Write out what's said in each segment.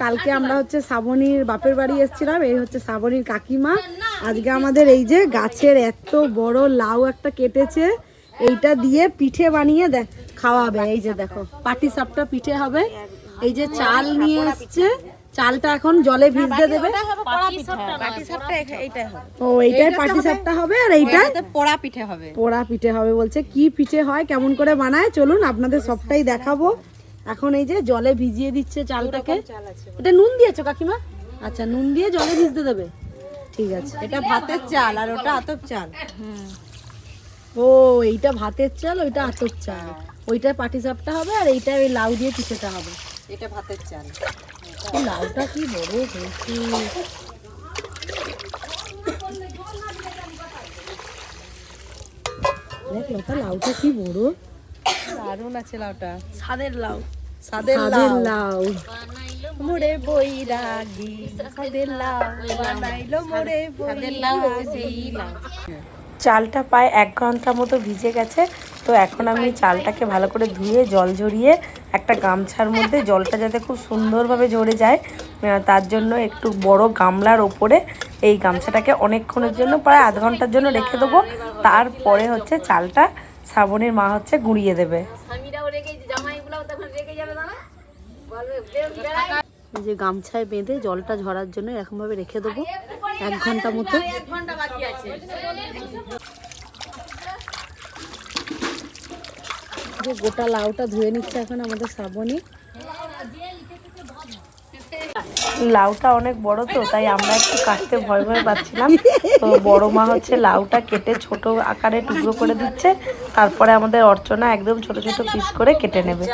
কালকে আমরা হচ্ছে শ্রাবণীর বাপের বাড়ি এসেছিলাম এই হচ্ছে শ্রাবণীর কাকিমা। আজকে আমাদের এই যে গাছের এত বড় লাউ একটা কেটেছে এইটা দিয়ে পিঠে বানিয়ে দেখ খাওয়াবে। এই যে দেখো পাটি সাপটা পিঠে হবে। এই যে চাল নিয়ে এসছে চালটা এখন জলে ভিজতে দেবে। ও এইটাই পাটি সাপটা হবে আর এইটা পোড়া পিঠে হবে। পোড়া পিঠে হবে বলছে। কি পিঠে হয় কেমন করে বানায় চলুন আপনাদের সবটাই দেখাবো। এখন এই যে জলে ভিজিয়ে দিচ্ছে চালটাকে। এটা নুন দিয়েছ কাকিমা? আচ্ছা নুন দিয়ে জলে ভিজতে দেবে। ঠিক আছে এটা ভাতের চাল আর ওটা আতপ চাল। ও এইটা ভাতের চাল ওইটা আতর চাল। ওইটা পাটি সাপটা হবে আর এইটা ওই লাউ দিয়ে পিঠেটা হবে। এটা ভাতের চাল। লাউটা কি বড় হয়েছে? দেখ লাউটা কি বড়? দারুণ আছে লাউটা। সাদের লাউ। সাদের সাদের লাউ। লাউ। মোড়ে বৈরাগী সাদের লাউ। বানাইলো মোড়ে বৈরাগী। চালটা প্রায় এক ঘণ্টা মতো ভিজে গেছে তো এখন আমি চালটাকে ভালো করে ধুয়ে জল ঝরিয়ে একটা গামছার মধ্যে জলটা যাতে খুব সুন্দরভাবে ঝরে যায় তার জন্য একটু বড় গামলার ওপরে এই গামছাটাকে অনেকক্ষণের জন্য প্রায় আধ ঘণ্টার জন্য রেখে দেবো। তারপরে হচ্ছে চালটা শ্রাবণীর মা হচ্ছে গুঁড়িয়ে দেবে। যে গামছায় বেঁধে জলটা ঝরার জন্য এরকমভাবে রেখে দেবো এক ঘণ্টা মতো। যে গোটা লাউটা ধুয়ে নিচ্ছে এখন আমাদের শ্রাবণী। লাউটা অনেক বড় তো, তাই আমরা একটু কাটতে ভয় ভয় পাচ্ছিলাম। তো বড় মা হচ্ছে লাউটা কেটে ছোট আকারে টুকরো করে দিচ্ছে, তারপরে আমাদের অর্চনা একদম ছোট ছোট পিস করে কেটে নেবে।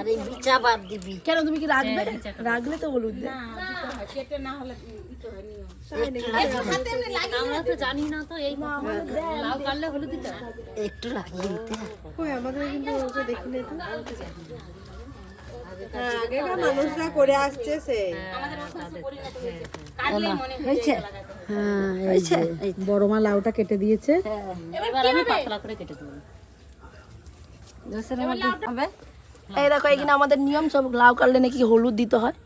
আরে বিচা বাদ দিবি। কেন তুমি কি রাখবে? রাখলে তো হলুদ। আমরা তো জানি না তো এই লাউ কাটলে হলুদ দিতে একটু লাগিয়ে দিতে। আমাদের কিন্তু ওকে দেখিনি তো। হ্যাঁ আগেকার মানুষরা করে আসছে সে। হয়েছে। হ্যাঁ এই বড় মা লাউটা কেটে দিয়েছে। এবার আমি পাতলা করে কেটে হবে? এই দেখো এখানে আমাদের নিয়ম সব লাউ কাটলে নাকি হলুদ দিতে হয়।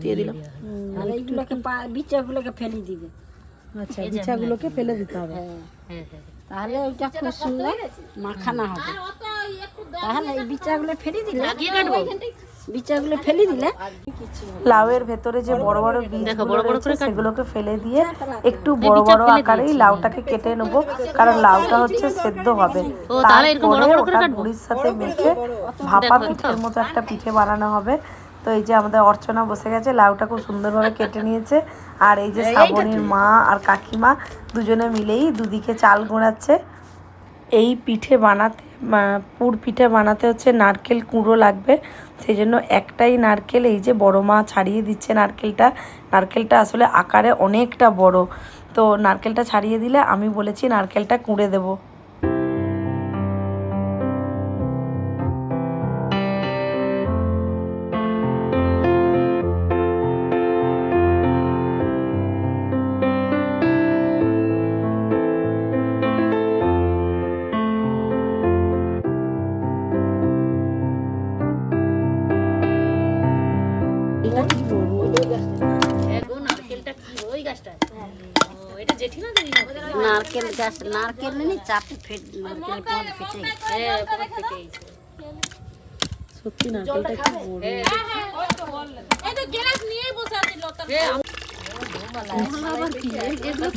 দিয়ে দিলাম। আর এইগুলোকে বিচাগুলোকে ফেলে দিবে। আচ্ছা বিচাগুলোকে ফেলে দিতে হবে। তাহলে ওইটা খুব সুন্দর মাখানা হবে। তাহলে এই বিচাগুলো ফেলে দিলে বিচাগুলো ফেলে দিলে লাউয়ের ভেতরে যে বড় বড় রয়েছে সেগুলোকে ফেলে দিয়ে একটু বড় বড় আকারেই লাউটাকে কেটে নেব কারণ লাউটা হচ্ছে সেদ্ধ হবে। তারপরে ওটা গুড়ির সাথে মেখে ভাপা পিঠের মতো একটা পিঠে বানানো হবে। তো এই যে আমাদের অর্চনা বসে গেছে লাউটা খুব সুন্দরভাবে কেটে নিয়েছে। আর এই যে শ্রাবণীর মা আর কাকিমা দুজনে মিলেই দুদিকে চাল গোড়াচ্ছে এই পিঠে বানাতে পুর পিঠে বানাতে হচ্ছে নারকেল কুঁড়ো লাগবে। সেই জন্য একটাই নারকেল, এই যে বড় মা ছাড়িয়ে দিচ্ছে নারকেলটা। নারকেলটা আসলে আকারে অনেকটা বড়। তো নারকেলটা ছাড়িয়ে দিলে আমি বলেছি নারকেলটা কুঁড়ে দেবো। নারকেল গাছ নারকেল নেই চাপে ফেট নারকেল পদ ফেটে সত্যি নারকেলটা কি? বড়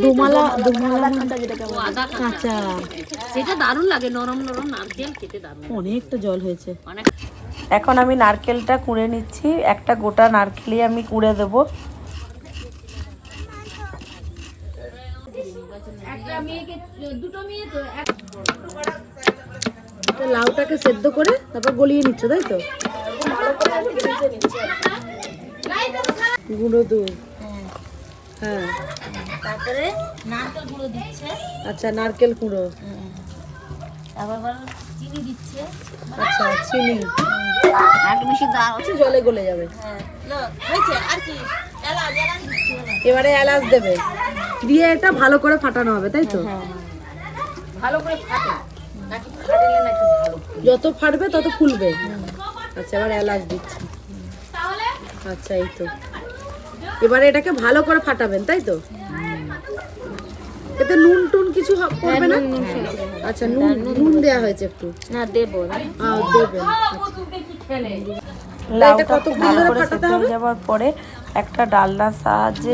দোমালা দোমালা কাঁচা। সেটা দারুণ লাগে নরম নরম নারকেল অনেকটা জল হয়েছে। এখন আমি নারকেলটা কুড়ে নিচ্ছি। একটা গোটা নারকেলই আমি কুড়ে দেবো। তো লাউটাকে সেদ্ধ করে তারপর গলিয়ে নিচ্ছ তাই তো? গুঁড়ো দুধ। হ্যাঁ। তারপরে নারকেল গুঁড়ো দিচ্ছে। আচ্ছা নারকেল আবার চিনি দিচ্ছে। আচ্ছা চিনি। জলে গলে যাবে। কি? এবারে এলাচ দেবে। দিয়ে এটা ভালো করে ফাটানো হবে তাই তো? যত ফাটবে তত ফুলবে। আচ্ছা এবার এলাচ দিচ্ছি। আচ্ছা এই তো। এবারে এটাকে ভালো করে ফাটাবেন তাই তো? এতে নুন টুন কিছু হ- পড়বে না? আচ্ছা নুন নুন দেয়া হয়েছে একটু। না দেবো না। দেবেন। লাউটা কতক্ষণ ভালো ধরে করে ফাটাতে হয়ে যাওয়ার পরে একটা ডালনার সাহায্যে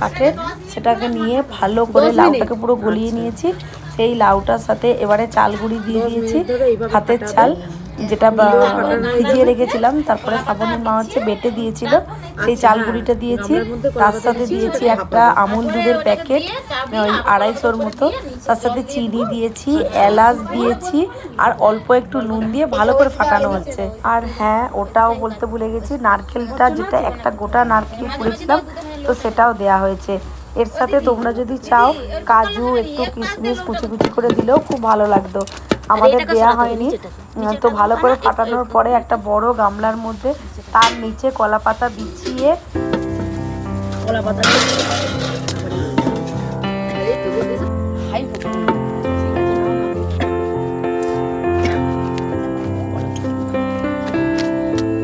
কাঠের সেটাকে নিয়ে ভালো করে লাউটাকে পুরো গলিয়ে নিয়েছি। সেই লাউটার সাথে এবারে চাল গুঁড়ি দিয়ে দিয়েছি। হাতের চাল। যেটা ভিজিয়ে রেখেছিলাম, তারপরে সাবনের মা হচ্ছে বেটে দিয়েছিল, সেই চাল গুঁড়িটা দিয়েছি, তার সাথে দিয়েছি একটা আমুল দুধের প্যাকেট, ওই আড়াইশোর মতো, তার সাথে চিনি দিয়েছি, এলাচ দিয়েছি, আর অল্প একটু নুন দিয়ে ভালো করে ফাটানো হচ্ছে। আর হ্যাঁ ওটাও বলতে ভুলে গেছি, নারকেলটা যেটা একটা গোটা নারকেল করেছিলাম তো সেটাও দেয়া হয়েছে। এর সাথে তোমরা যদি চাও, কাজু, একটু কিশমিশ কুচি কুচি করে দিলেও খুব ভালো লাগতো। আমাদের দেয়া হয়নি। তো ভালো করে ফাটানোর পরে একটা বড় গামলার মধ্যে তার নিচে কলা পাতা বিছিয়ে কলা পাতা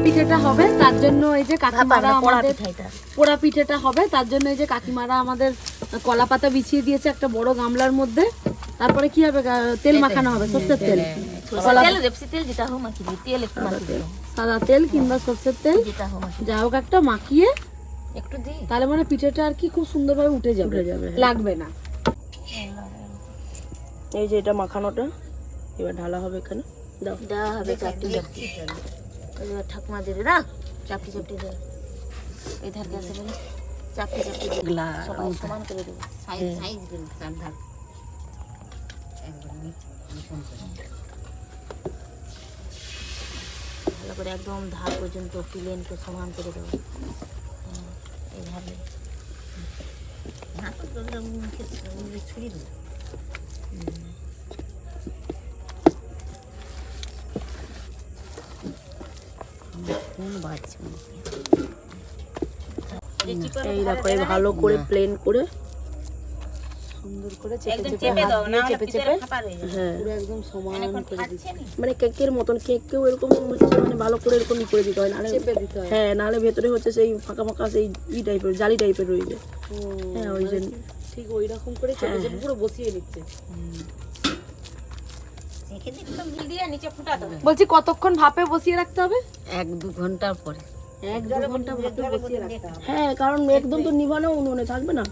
পিঠেটা হবে তার জন্য এই যে কাকিমারা আমাদের পোড়া পিঠেটা হবে তার জন্য এই যে কাকিমারা আমাদের কলা পাতা বিছিয়ে দিয়েছে একটা বড় গামলার মধ্যে। তারপরে কি হবে? তেল মাখানো হবে সর্ষের তেল সাদা তেল কিংবা সর্ষের তেল। যা হোক একটা মাখিয়ে একটু দিই। তাহলে মানে পিঠেটা আর কি খুব সুন্দরভাবে উঠে যাবে। লাগবে না। এই যে এটা মাখানোটা এবার ঢালা হবে এখানে। দাও। দেওয়া হবে চাপটি চাপটি। এবার ঠাকুমা দেবে না চাপটি চাপটি দেবে এই ধার বলে চাপটি চাপটি সমান করে দেবে। সাইজ সাইজ চার ধার ভালো করে একদম ধার পর্যন্ত প্লেনকে সমান করে দেবো এই ধারে দেবো এই দেখো এই ভালো করে প্লেন করে সুন্দর করে চেপে চেপে হাত দিয়ে চেপে চেপে হ্যাঁ। পুরো একদম সমান করে দিচ্ছি। মানে কেকের মতন কেককেও এরকম হচ্ছে মানে ভালো করে এরকমই করে দিতে হয় নাহলে চেপে দিতে হয়। হ্যাঁ নাহলে ভেতরে হচ্ছে সেই ফাঁকা ফাঁকা সেই ই টাইপের জালি টাইপের রয়ে যায়। হ্যাঁ ওই জন্য। ঠিক ওই রকম করে চেপে চেপে পুরো বসিয়ে নিচ্ছে বলছি কতক্ষণ ভাপে বসিয়ে রাখতে হবে? এক দু ঘণ্টার পরে। এক দু ঘণ্টা ভাপে বসিয়ে রাখতে হবে। হ্যাঁ কারণ একদম তো নিভানো উনুনে থাকবে না।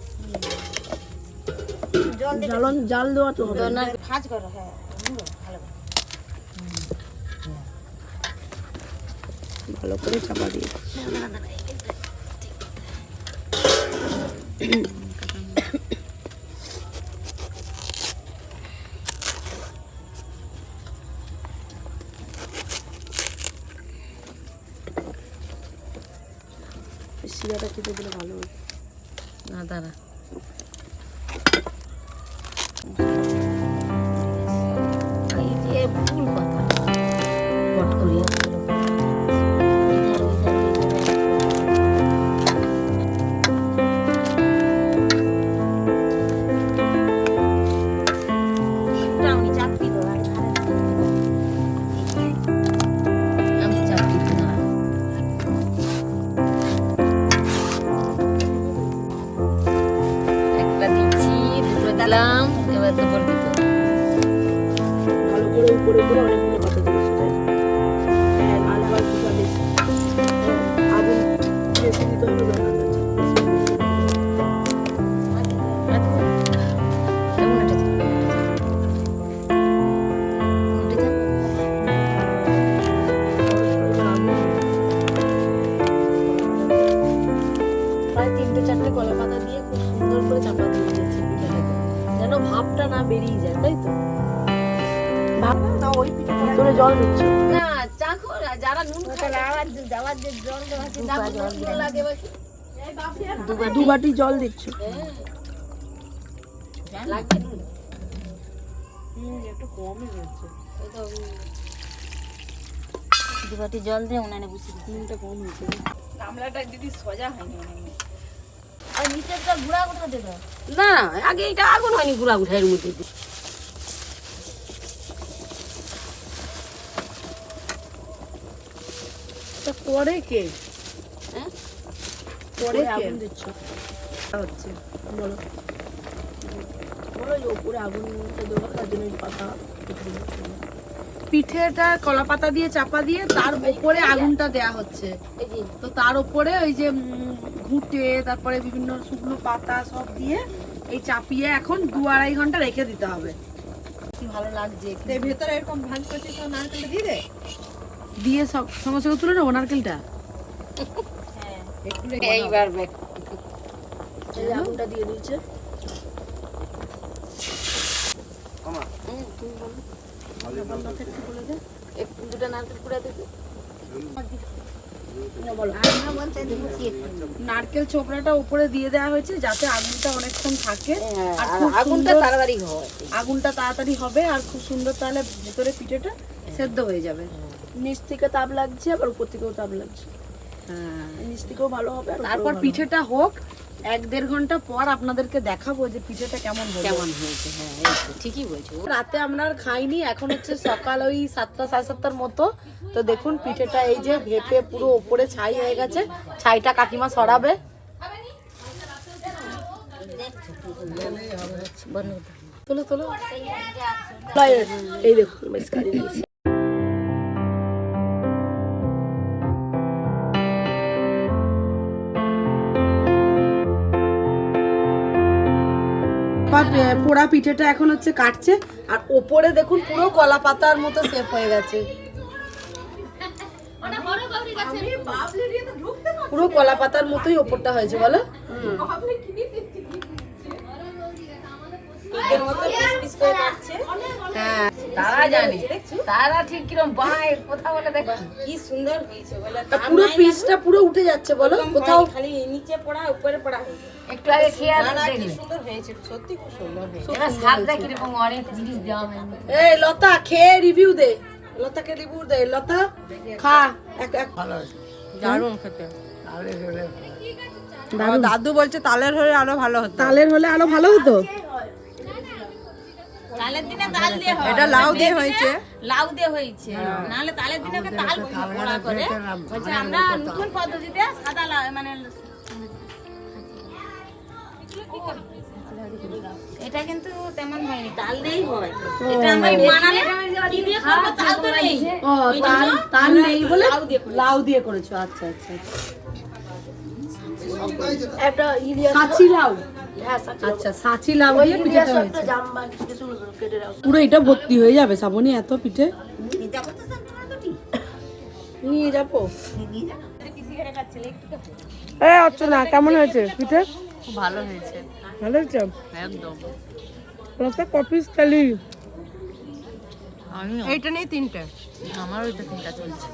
জ্বালন জাল দেওয়া তো হবে ভাজ করো হ্যাঁ ভালো করে। চাপা দিয়ে। শিরাটা খেতে দিলে ভালো না দাঁড়া। যে জল দিচ্ছ। লাগবে নুন হুম একটু কমই হয়েছে এই তো দু বাটি জল দিয়ে উনানে বসিয়ে দিই নুনটা কম হয়েছে গামলাটা দিদি সোজা হয়নি আর নিচের তো গুঁড়া গুঁড়া দেবে? না আগে এটা আগুন হয়নি গুড়া গুড়া এর মধ্যে এটা করে কে? হ্যাঁ? করে আগুন দিচ্ছ। হচ্ছে বলো। বলো যে ওপরে আগুন দেবো তার জন্য পাতা পিঠেটা কলা পাতা দিয়ে চাপা দিয়ে তার উপরে আগুনটা দেয়া হচ্ছে। তো তার উপরে ওই যে ঘুঁটে তারপরে বিভিন্ন শুকনো পাতা সব দিয়ে এই চাপিয়ে এখন দু আড়াই ঘণ্টা রেখে দিতে হবে। কি ভালো লাগছে। ভেতরে এরকম ভাঁজ করছিস তো নারকেলটা দিয়ে দে। দিয়ে সব সঙ্গে সঙ্গে তুলে নেব নারকেলটা? এইবার আগুনটা দিয়ে দিয়েছে। একটু দুটো নারকেল কুড়া দিতে নারকেল চোপড়াটা উপরে দিয়ে দেওয়া হয়েছে যাতে আগুনটা অনেকক্ষণ থাকে। আর আর আগুনটা তাড়াতাড়ি হয়। আগুনটা তাড়াতাড়ি হবে আর খুব সুন্দর তাহলে ভেতরে পিঠেটা সেদ্ধ হয়ে যাবে। নিচ থেকে তাপ লাগছে আবার উপর থেকেও তাপ লাগছে। নিচ থেকেও ভালো হবে তারপর পিঠেটা হোক এক দেড় ঘণ্টা পর আপনাদেরকে দেখাবো যে পিঠেটা কেমন কেমন হয়েছে হ্যাঁ ঠিকই বলছো। রাতে আমরা আর খাইনি এখন হচ্ছে সকাল ওই সাতটা সাড়ে সাতটার মতো। তো দেখুন পিঠেটা এই যে ভেপে পুরো ওপরে ছাই হয়ে গেছে ছাইটা কাকিমা সরাবে। তোলো তোলো। এই দেখুন এ, পোড়া পিঠেটা এখন হচ্ছে কাটছে। আর ওপরে দেখুন পুরো কলা পাতার মতো সেপ হয়ে গেছে। পুরো কলা পাতার মতোই ওপরটা হয়েছে বলো। হ্যাঁ তারা জানে। তারা ঠিক কিরম বানায় কথা বলে দেখো। কি সুন্দর হয়েছে বলে। পুরো পিসটা পুরো উঠে যাচ্ছে বলো? কোথাও খালি নিচে পড়া উপরে পড়া একটু আগে খেয়ে আর দেখলে সুন্দর হয়েছে সত্যি খুব সুন্দর হয়েছে। এবার স্বাদটা কীরকম অনেক জিনিস দেওয়া হয়নি এই লতা খেয়ে রিভিউ দে। লতাকে রিভিউ দে। লতা খা। এক এক দারুণ খেতে। আমার দাদু বলছে তালের হলে আরও ভালো হতো। তালের হলে আরও ভালো হতো। তালের দিনে তাল দিয়ে হয়। এটা লাউ দিয়ে হয়েছে। লাউ দিয়ে হয়েছে। নাহলে তালের দিনে ওকে তাল পোড়া করে বলছে আমরা নতুন পদ্ধতিতে সাদা লাউ মানে এটা কিন্তু তেমন হয়নি। তাল দিয়েই হয়। এটা আমরা বানালে দিয়ে করব? তাল তো নেই। ও তাল তাল নেই বলে লাউ দিয়ে করেছ। আচ্ছা আচ্ছা একটা ইলিয়াস সাঁচি লাউ। হ্যাঁ আচ্ছা সাঁচি ওই পিঠেটা হয়েছে। পুরো এটা ভর্তি হয়ে যাবে শ্রাবণী এত পিঠে? নিয়ে যাব। এ অর্চনা কেমন হয়েছে পিঠে? ভালো হয়েছে। ভালো হয়েছে? একদম। কপিস খালি এইটা নিয়ে তিনটে। আমারও তো তিনটা চলছে।